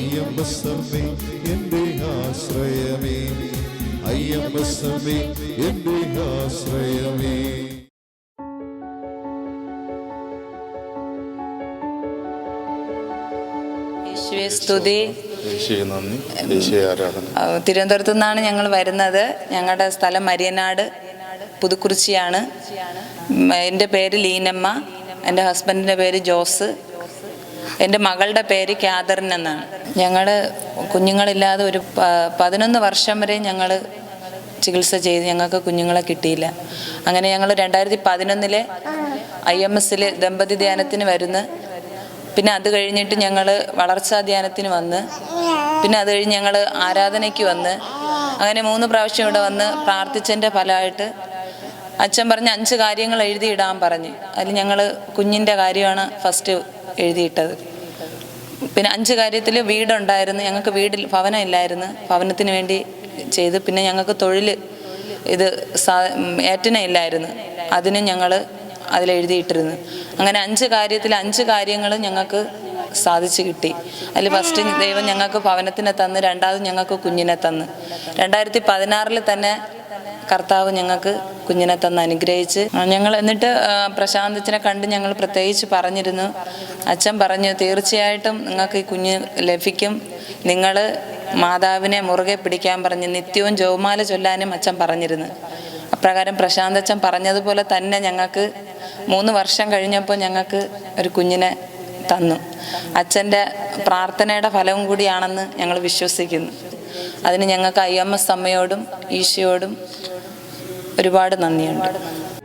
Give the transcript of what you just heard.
അയ്യമ്പസമ്മേ എന്റെ ആശ്രയമേ. അയ്യമ്പസമ്മേ എന്റെ ആശ്രയമേ. സ്തുതി. തിരുവനന്തപുരത്തു നിന്നാണ് ഞങ്ങൾ വരുന്നത്. ഞങ്ങളുടെ സ്ഥലം മരിയനാട് പുതുക്കുറിച്ചിയാണ്. എന്റെ പേര് ലീനമ്മ. എന്റെ ഹസ്ബൻഡിന്റെ പേര് ജോസ്. എന്റെ മകളുടെ പേര് ക്യാദറിൻ എന്നാണ്. ഞങ്ങൾ കുഞ്ഞുങ്ങളില്ലാതെ ഒരു പതിനൊന്ന് വർഷം വരെ ഞങ്ങൾ ചികിത്സ ചെയ്ത് ഞങ്ങൾക്ക് കുഞ്ഞുങ്ങളെ കിട്ടിയില്ല. അങ്ങനെ ഞങ്ങൾ രണ്ടായിരത്തി പതിനൊന്നിലെ ഐ എം എസിൽ ദമ്പതി ധ്യാനത്തിന് വരുന്ന. പിന്നെ അത് കഴിഞ്ഞിട്ട് ഞങ്ങൾ വളർച്ചാ ധ്യാനത്തിന് വന്ന്. പിന്നെ അത് കഴിഞ്ഞ് ഞങ്ങൾ ആരാധനയ്ക്ക് വന്ന്. അങ്ങനെ മൂന്ന് പ്രാവശ്യം ഇവിടെ വന്ന് പ്രാർത്ഥിച്ചതിന്റെ ഫലമായിട്ട് അച്ഛൻ പറഞ്ഞ് അഞ്ച് കാര്യങ്ങൾ എഴുതിയിടാൻ പറഞ്ഞ്. അതിൽ ഞങ്ങൾ കുഞ്ഞിന്റെ കാര്യമാണ് ഫസ്റ്റ് എഴുതിയിട്ടത്. പിന്നെ അഞ്ച് കാര്യത്തിൽ വീടുണ്ടായിരുന്നു. ഞങ്ങൾക്ക് വീടിൽ ഭവനം ഇല്ലായിരുന്നു ഭവനത്തിന് വേണ്ടി ചെയ്ത് പിന്നെ ഞങ്ങൾക്ക് തൊഴിൽ ഇത് സാ ഏറ്റന ഇല്ലായിരുന്നു അതിന് ഞങ്ങൾ അതിലെഴുതിയിട്ടിരുന്നു. അങ്ങനെ അഞ്ച് കാര്യത്തിൽ അഞ്ച് കാര്യങ്ങൾ ഞങ്ങൾക്ക് സാധിച്ചു കിട്ടി. അതിൽ ഫസ്റ്റ് ദൈവം ഞങ്ങൾക്ക് ഭവനത്തിനെ തന്ന് രണ്ടാമത് ഞങ്ങൾക്ക് കുഞ്ഞിനെ തന്ന്. രണ്ടായിരത്തി പതിനാറിൽ തന്നെ കർത്താവ് ഞങ്ങൾക്ക് കുഞ്ഞിനെ തന്ന് അനുഗ്രഹിച്ച് ഞങ്ങൾ എന്നിട്ട് ആ, പ്രശാന്ത് അച്ഛനെ കണ്ട് ഞങ്ങൾ പ്രത്യേകിച്ച് പറഞ്ഞിരുന്നു. അച്ഛൻ പറഞ്ഞു തീർച്ചയായിട്ടും നിങ്ങൾക്ക് ഈ കുഞ്ഞ് ലഭിക്കും. നിങ്ങൾ മാതാവിനെ മുറുകെ പിടിക്കാൻ പറഞ്ഞ് നിത്യവും ജോമാല ചൊല്ലാനും അച്ഛൻ പറഞ്ഞിരുന്നു. അപ്രകാരം പ്രശാന്ത് അച്ഛൻ പറഞ്ഞതുപോലെ തന്നെ ഞങ്ങൾക്ക് മൂന്ന് വർഷം കഴിഞ്ഞപ്പോൾ ഞങ്ങൾക്ക് ഒരു കുഞ്ഞിനെ തന്നു. അച്ഛന്റെ പ്രാർത്ഥനയുടെ ഫലവും കൂടിയാണെന്ന് ഞങ്ങൾ വിശ്വസിക്കുന്നു. അതിന് ഞങ്ങൾക്ക് എസ് അമ്മയോടും ഈശോയോടും ഒരുപാട് നന്ദിയുണ്ട്.